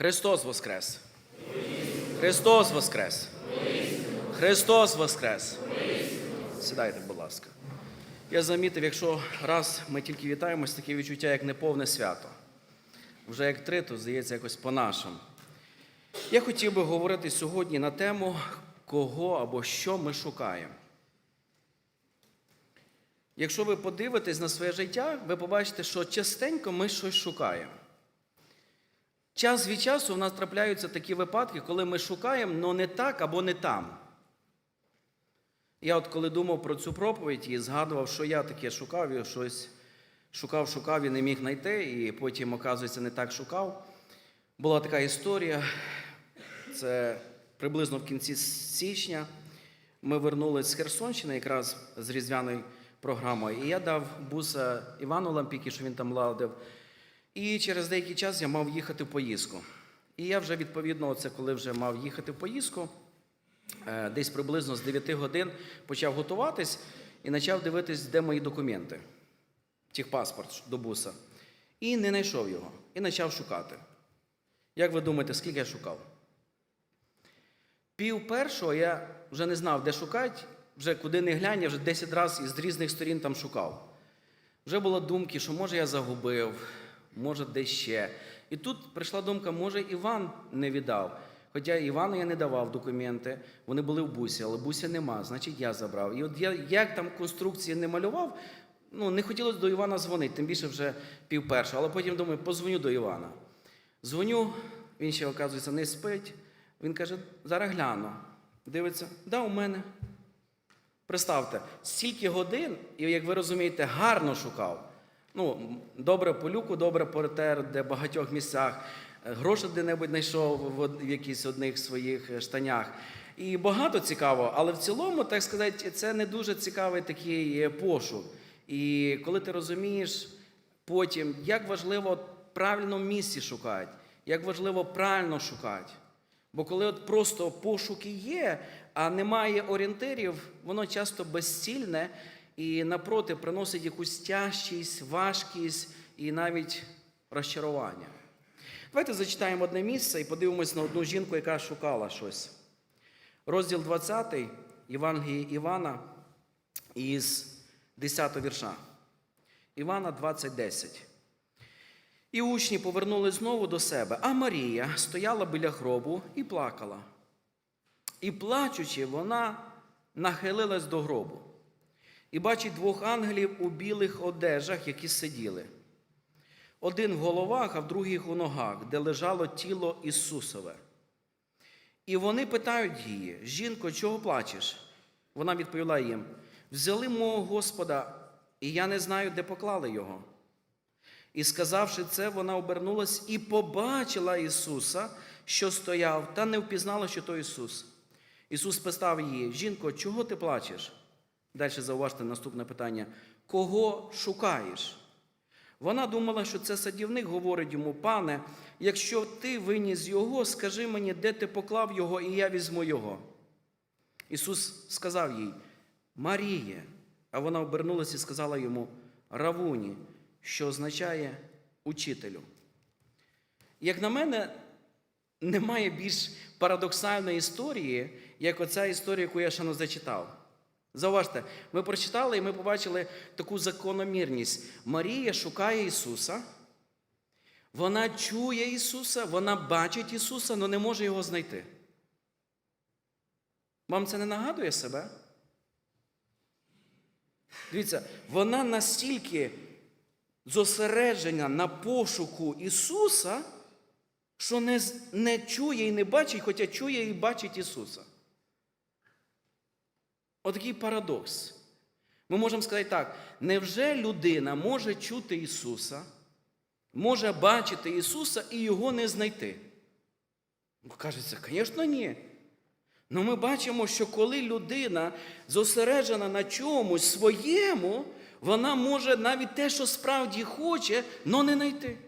Христос Воскрес! Христос Воскрес! Христос Воскрес! Сідайте, будь ласка. Я замітив, якщо раз ми тільки вітаємось, таке відчуття, як неповне свято. Вже як три, то здається якось по-нашому. Я хотів би говорити сьогодні на тему, кого або що ми шукаємо. Якщо ви подивитесь на своє життя, ви побачите, що частенько ми щось шукаємо. Час від часу в нас трапляються такі випадки, коли ми шукаємо, але не так або не там. Я от коли думав про цю проповідь і згадував, що я таке шукав, і щось шукав, шукав і не міг знайти, і потім, оказується, не так шукав. Була така історія. Це приблизно в кінці січня. Ми вернулись з Херсонщини якраз з різдвяною програмою. І я дав буса Івану Лампікі, що він там ладив. І через деякий час я мав їхати в поїздку. І я вже відповідно, оце коли вже мав їхати в поїздку, е, десь приблизно з 9 годин почав готуватись і почав дивитись, де мої документи, техпаспорт до буса. І не знайшов його. І почав шукати. Як ви думаєте, скільки я шукав? Пів першого я вже не знав, де шукати, вже куди не глянь, я вже 10 разів із різних сторін там шукав. Вже були думки, що може я загубив, може десь ще. І тут прийшла думка, може Іван не віддав. Хоча Івану я не давав документи, вони були в бусі, але буся нема, значить я забрав. І от я як там конструкції не малював, ну не хотілося до Івана дзвонити, тим більше вже пів першого. Але потім думаю, позвоню до Івана. Дзвоню, він ще, оказується, не спить. Він каже, зараз гляну. Дивиться, да, у мене. Представте, стільки годин, і як ви розумієте, гарно шукав. Ну, добре по люку, добре поротер, де в багатьох місцях. Е, Гроші де-небудь знайшов в якісь одних своїх е, штанях. І багато цікаво, але в цілому, так сказати, це не дуже цікавий такий е, пошук. І коли ти розумієш потім, як важливо в місці шукати, як важливо правильно шукати. Бо коли от просто пошуки є, а немає орієнтирів, воно часто безцільне і напроти приносить якусь тяжкість, важкість і навіть розчарування. Давайте зачитаємо одне місце і подивимось на одну жінку, яка шукала щось. Розділ 20 Євангелії Івана із 10 вірша. Івана 20:10. І учні повернули знову до себе, а Марія стояла біля гробу і плакала. І плачучи, вона нахилилась до гробу. І бачить двох ангелів у білих одежах, які сиділи. Один в головах, а в других у ногах, де лежало тіло Ісусове. І вони питають її: Жінко, чого плачеш? Вона відповіла їм: Взяли мого Господа, і я не знаю, де поклали його. І сказавши це, вона обернулась і побачила Ісуса, що стояв, та не впізнала, що то Ісус. Ісус спитав її: Жінко, чого ти плачеш? Далі зауважте наступне питання: кого шукаєш? Вона думала, що це садівник говорить йому, пане, якщо ти виніс його, скажи мені, де ти поклав його, і я візьму його. Ісус сказав їй, Маріє, а вона обернулася і сказала йому Равуні, що означає учителю. Як на мене, немає більш парадоксальної історії, як оця історія, яку я не зачитав. Зауважте, ми прочитали і ми побачили таку закономірність. Марія шукає Ісуса, вона чує Ісуса, вона бачить Ісуса, але не може його знайти. Вам це не нагадує себе? Дивіться, вона настільки зосереджена на пошуку Ісуса, що не, не чує і не бачить, хоча чує і бачить Ісуса. Отакий парадокс. Ми можемо сказати так: невже людина може чути Ісуса, може бачити Ісуса і його не знайти? Ну, Кажеться, звісно, ні. Ну ми бачимо, що коли людина зосереджена на чомусь своєму, вона може навіть те, що справді хоче, но не знайти.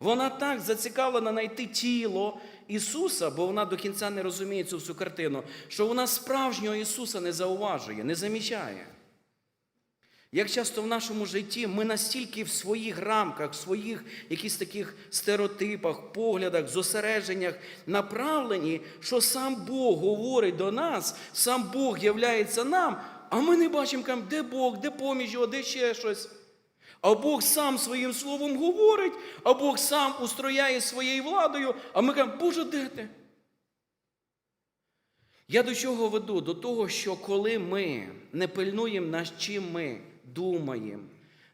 Вона так зацікавлена знайти тіло Ісуса, бо вона до кінця не розуміє цю всю картину, що вона справжнього Ісуса не зауважує, не замічає. Як часто в нашому житті ми настільки в своїх рамках, в своїх якісь таких стереотипах, поглядах, зосередженнях направлені, що сам Бог говорить до нас, сам Бог являється нам, а ми не бачимо, де Бог, де поміж його, де ще щось. А Бог сам своїм словом говорить, а Бог сам устрояє своєю владою, а ми кажемо, Боже, де ти? Я до чого веду? До того, що коли ми не пильнуємо, над чим ми думаємо,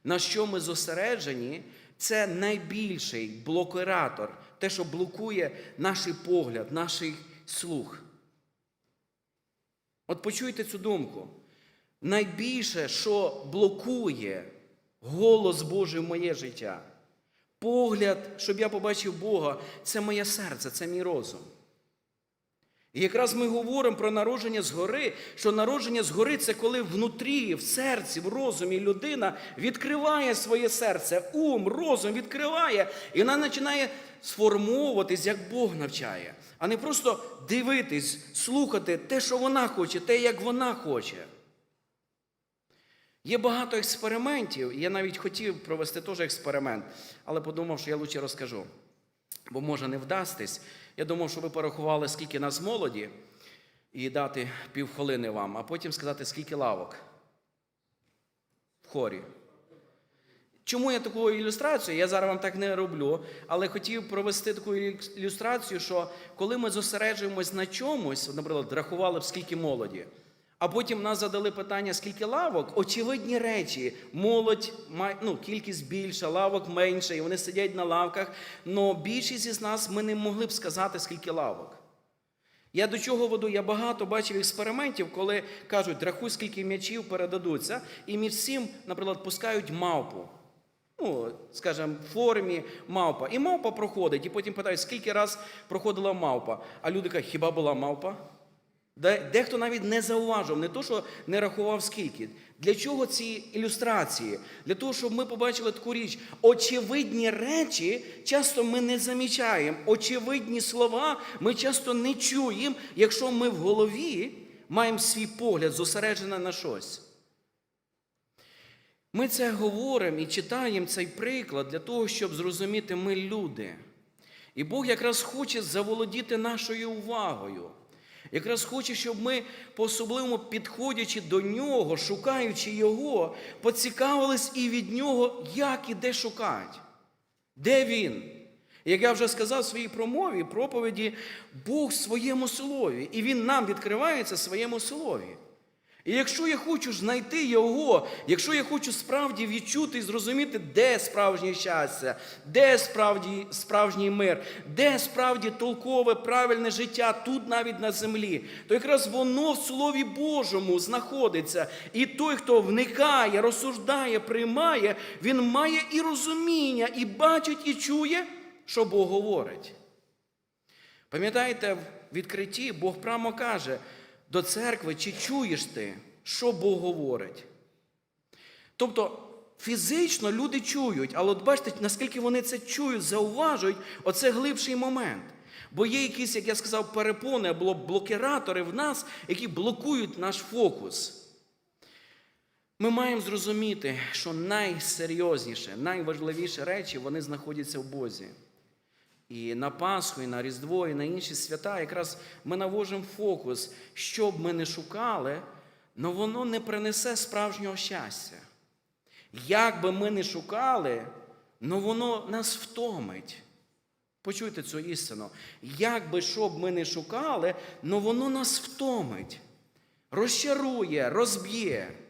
на що ми зосереджені, це найбільший блокиратор, те, що блокує наш погляд, наш слух. От почуйте цю думку. Найбільше, що блокує голос Божий в моє життя, погляд, щоб я побачив Бога, це моє серце, це мій розум. І якраз ми говоримо про народження згори, що народження згори це коли внутрі, в серці, в розумі людина відкриває своє серце, ум, розум відкриває, і вона починає сформовуватись, як Бог навчає, а не просто дивитись, слухати те, що вона хоче, те, як вона хоче. Є багато експериментів, я навіть хотів провести теж експеримент, але подумав, що я лучше розкажу, бо може не вдастись. Я думав, що ви порахували, скільки нас молоді, і дати півхвилини вам, а потім сказати, скільки лавок в хорі. Чому я таку ілюстрацію? Я зараз вам так не роблю, але хотів провести таку ілюстрацію, що коли ми зосереджуємось на чомусь, наприклад, рахували б скільки молоді, а потім нас задали питання, скільки лавок, очевидні речі, молодь, ну, кількість більша, лавок менше, і вони сидять на лавках. але більшість із нас ми не могли б сказати, скільки лавок. Я до чого веду? Я багато бачив експериментів, коли кажуть, рахуй, скільки м'ячів передадуться, і між всім, наприклад, пускають мавпу. Ну, скажімо, в формі мавпа. І мавпа проходить, і потім питають, скільки раз проходила мавпа. А люди кажуть, хіба була мавпа? Де- Дехто навіть не зауважив, не то, що не рахував скільки. Для чого ці ілюстрації? Для того, щоб ми побачили таку річ. Очевидні речі часто ми не замічаємо. Очевидні слова ми часто не чуємо, якщо ми в голові маємо свій погляд зосереджений на щось. Ми це говоримо і читаємо цей приклад для того, щоб зрозуміти, ми люди. І Бог якраз хоче заволодіти нашою увагою. Якраз хоче, щоб ми, по-особливому підходячи до нього, шукаючи його, поцікавились і від нього, як і де шукати. Де він? Як я вже сказав в своїй промові, проповіді, Бог в своєму слові, і Він нам відкривається в своєму слові. І якщо я хочу знайти його, якщо я хочу справді відчути і зрозуміти, де справжнє щастя, де справді, справжній мир, де справді толкове, правильне життя тут навіть на землі, то якраз воно в Слові Божому знаходиться. І той, хто вникає, розсуждає, приймає, він має і розуміння, і бачить, і чує, що Бог говорить. Пам'ятаєте, в відкритті Бог прямо каже до церкви, чи чуєш ти, що Бог говорить? Тобто фізично люди чують, але от бачите, наскільки вони це чують, зауважують, оце глибший момент. Бо є якісь, як я сказав, перепони або блокиратори в нас, які блокують наш фокус. Ми маємо зрозуміти, що найсерйозніше, найважливіші речі вони знаходяться в Бозі. І на Пасху, і на Різдво, і на інші свята якраз ми навожимо фокус, що б ми не шукали, але воно не принесе справжнього щастя. Як би ми не шукали, але воно нас втомить. Почуйте цю істину. Як би що б ми не шукали, але воно нас втомить, розчарує, розб'є.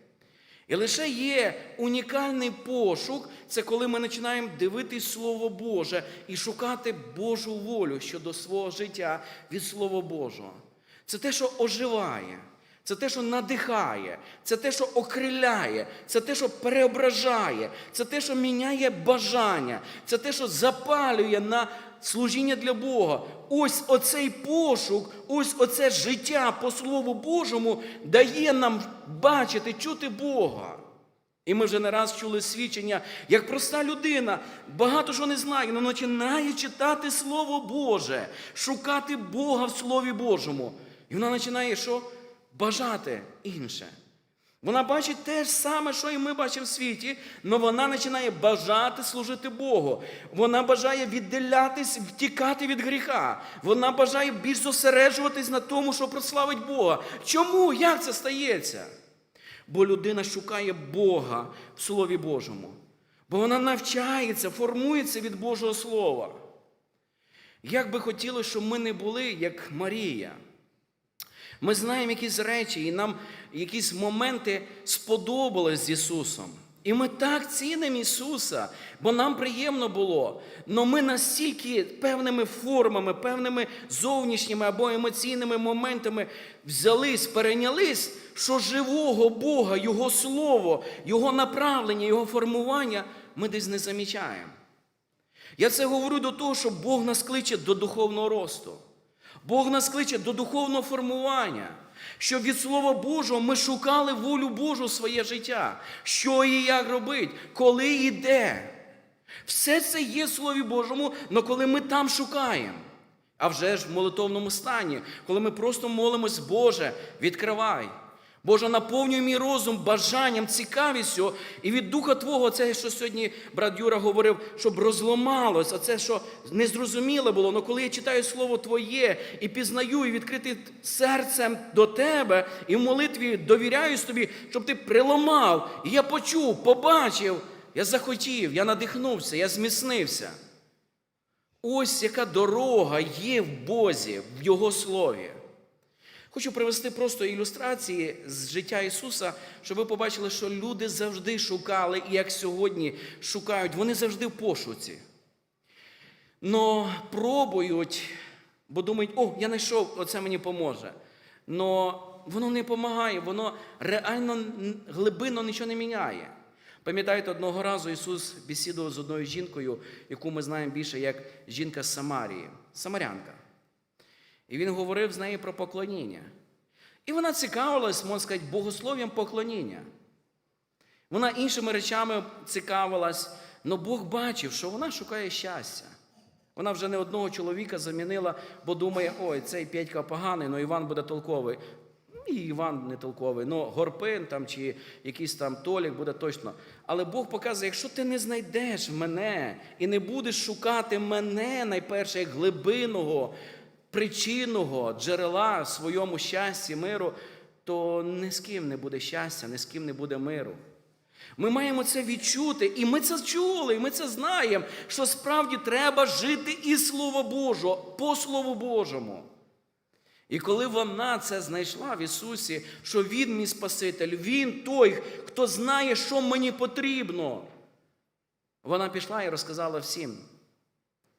І лише є унікальний пошук, це коли ми починаємо дивитись Слово Боже і шукати Божу волю щодо свого життя від Слова Божого. Це те, що оживає, це те, що надихає, це те, що окриляє, це те, що переображає, це те, що міняє бажання, це те, що запалює на служіння для Бога. Ось оцей пошук, ось оце життя по Слову Божому дає нам бачити, чути Бога. І ми вже не раз чули свідчення, як проста людина, багато що не знає, але починає читати Слово Боже, шукати Бога в Слові Божому. І вона починає що? Бажати інше. Вона бачить те ж саме, що і ми бачимо в світі, але вона починає бажати служити Богу. Вона бажає відділятись, втікати від гріха. Вона бажає більш зосереджуватись на тому, що прославить Бога. Чому? Як це стається? Бо людина шукає Бога в Слові Божому. Бо вона навчається, формується від Божого Слова. Як би хотілося, щоб ми не були, як Марія. Ми знаємо якісь речі, і нам якісь моменти сподобались з Ісусом. І ми так цінимо Ісуса, бо нам приємно було. Але ми настільки певними формами, певними зовнішніми або емоційними моментами взялись, перейнялись, що живого Бога, Його Слово, Його направлення, Його формування ми десь не замічаємо. Я це говорю до того, що Бог нас кличе до духовного росту. Бог нас кличе до духовного формування, щоб від Слова Божого ми шукали волю Божу в своє життя, що і як робить, коли і де. Все це є в Слові Божому, але коли ми там шукаємо. А вже ж в молитовному стані, коли ми просто молимось, Боже, відкривай. Боже, наповнюй мій розум бажанням, цікавістю, і від Духа Твого, це, що сьогодні брат Юра говорив, щоб розломалось, а це, що незрозуміле було. Але коли я читаю Слово Твоє і пізнаю, і відкритий серцем до Тебе, і в молитві довіряюсь тобі, щоб ти приламав, і я почув, побачив, я захотів, я надихнувся, я зміцнився. Ось яка дорога є в Бозі, в Його Слові. Хочу привести просто ілюстрації з життя Ісуса, щоб ви побачили, що люди завжди шукали, і як сьогодні шукають, вони завжди в пошуці. Но пробують, бо думають, о, я знайшов, оце мені поможе. Но воно не допомагає, воно реально глибинно нічого не міняє. Пам'ятаєте, одного разу Ісус бесідував з одною жінкою, яку ми знаємо більше як жінка з Самарії, Самарянка. І він говорив з нею про поклоніння. І вона цікавилась, можна сказати, богослов'ям поклоніння. Вона іншими речами цікавилась, але Бог бачив, що вона шукає щастя. Вона вже не одного чоловіка замінила, бо думає, ой, цей Петька поганий, але Іван буде толковий. Ну, І Іван не толковий, ну Горпин там чи якийсь там Толік буде точно. Але Бог показує, якщо ти не знайдеш мене і не будеш шукати мене найперше як глибинного, причинного джерела своєму щасті, миру, то ні з ким не буде щастя, ні з ким не буде миру. Ми маємо це відчути, і ми це чули, і ми це знаємо, що справді треба жити із Слова Божого, по Слову Божому. І коли вона це знайшла в Ісусі, що Він мій Спаситель, Він той, хто знає, що мені потрібно, вона пішла і розказала всім.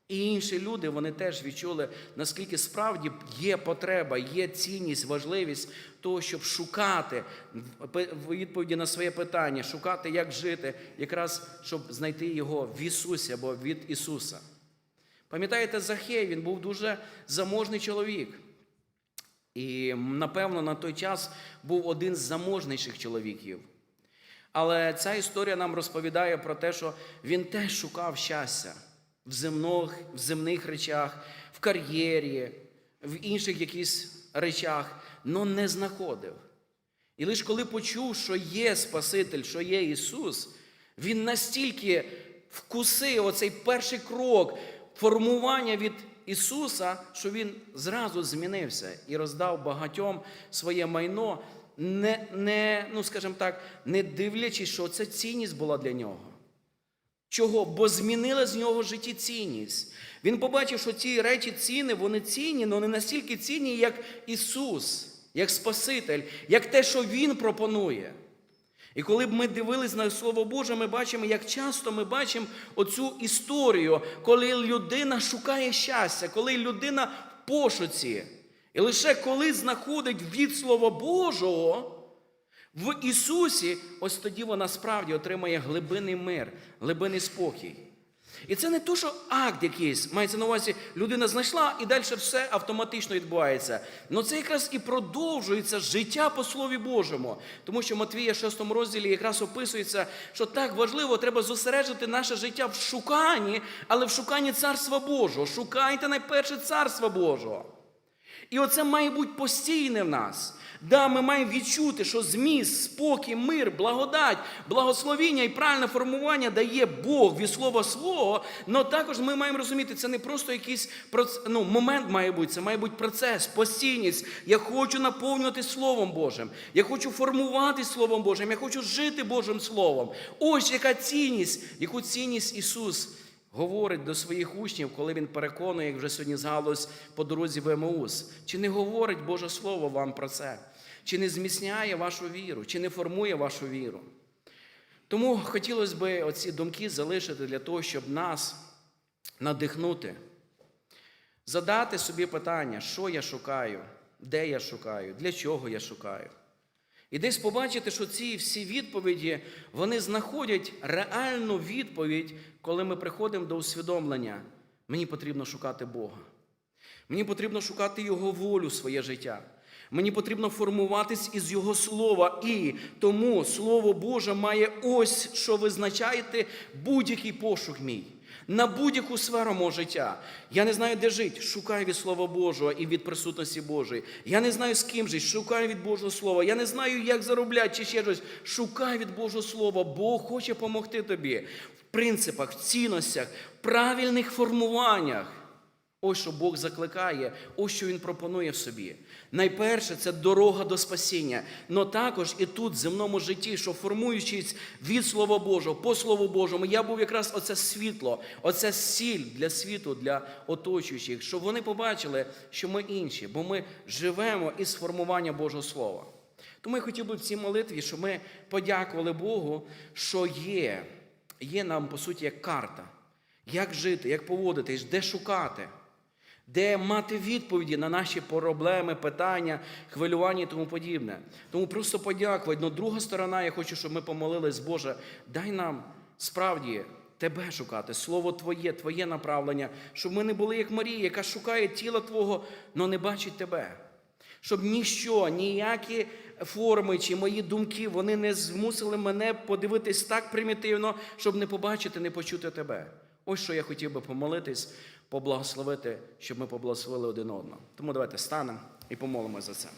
І інші люди вони теж відчули, наскільки справді є потреба, є цінність, важливість того, щоб шукати відповіді на своє питання, шукати, як жити, якраз щоб знайти його в Ісусі або від Ісуса. Пам'ятаєте, Захей, він був дуже заможний чоловік. І, напевно, на той час був один з заможніших чоловіків. Але ця історія нам розповідає про те, що він теж шукав щастя в земних, в земних речах, в кар'єрі, в інших якісь речах, але не знаходив. І лише коли почув, що є Спаситель, що є Ісус, він настільки вкусив оцей перший крок формування від Ісуса, що він зразу змінився і роздав багатьом своє майно, не, не, ну, скажімо так, не дивлячись, що це цінність була для нього. Чого? Бо змінила з нього житті цінність. Він побачив, що ці речі ціни, вони цінні, але не настільки цінні, як Ісус, як Спаситель, як те, що Він пропонує. І коли б ми дивились на Слово Боже, ми бачимо, як часто ми бачимо оцю історію, коли людина шукає щастя, коли людина в пошуці. І лише коли знаходить від Слова Божого в Ісусі, ось тоді вона справді отримає глибинний мир, глибинний спокій. І це не то, що акт якийсь, мається на увазі, людина знайшла і далі все автоматично відбувається. Ну це якраз і продовжується життя по Слові Божому. Тому що Матвія 6 розділі якраз описується, що так важливо, треба зосереджити наше життя в шуканні, але в шуканні Царства Божого. Шукайте найперше Царства Божого. І оце має бути постійне в нас. Да, ми маємо відчути, що зміст, спокій, мир, благодать, благословіння і правильне формування дає Бог від слова свого. але також ми маємо розуміти, це не просто якийсь ну, момент має бути, це має бути процес, постійність. Я хочу наповнювати Словом Божим. Я хочу формувати Словом Божим, я хочу жити Божим Словом. Ось яка цінність, яку цінність Ісус говорить до своїх учнів, коли він переконує, як вже сьогодні згалось по дорозі в Емаус. Чи не говорить Боже Слово вам про це? Чи не зміцняє вашу віру, чи не формує вашу віру? Тому хотілося б оці думки залишити для того, щоб нас надихнути, задати собі питання, що я шукаю, де я шукаю, для чого я шукаю. І десь побачити, що ці всі відповіді вони знаходять реальну відповідь, коли ми приходимо до усвідомлення. Мені потрібно шукати Бога. Мені потрібно шукати Його волю своє життя. Мені потрібно формуватись із Його слова. І тому Слово Боже має ось, що визначаєте будь-який пошук мій. На будь-яку сферу мого життя. Я не знаю, де жити. Шукаю від Слова Божого і від присутності Божої. Я не знаю, з ким жити. Шукаю від Божого Слова. Я не знаю, як заробляти чи ще щось. Шукай від Божого Слова. Бог хоче допомогти тобі в принципах, в цінностях, в правильних формуваннях. Ось що Бог закликає, ось що Він пропонує собі. Найперше це дорога до спасіння. Но також і тут, в земному житті, що формуючись від Слова Божого, по Слову Божому, я був якраз оце світло, оце сіль для світу, для оточуючих, щоб вони побачили, що ми інші, бо ми живемо із формування Божого Слова. Тому я хотів би в цій молитві, щоб ми подякували Богу, що є, є нам, по суті, як карта. Як жити, як поводитись, де шукати, де мати відповіді на наші проблеми, питання, хвилювання і тому подібне. Тому просто подякувати. Но друга сторона, я хочу, щоб ми помолились, Боже, дай нам справді Тебе шукати, Слово Твоє, Твоє направлення, щоб ми не були як Марія, яка шукає тіла Твого, але не бачить Тебе. Щоб ніщо, ніякі форми чи мої думки, вони не змусили мене подивитись так примітивно, щоб не побачити, не почути тебе. Ось що я хотів би помолитись, поблагословити, щоб ми поблагословили один одного. Тому давайте станемо і помолимося за це.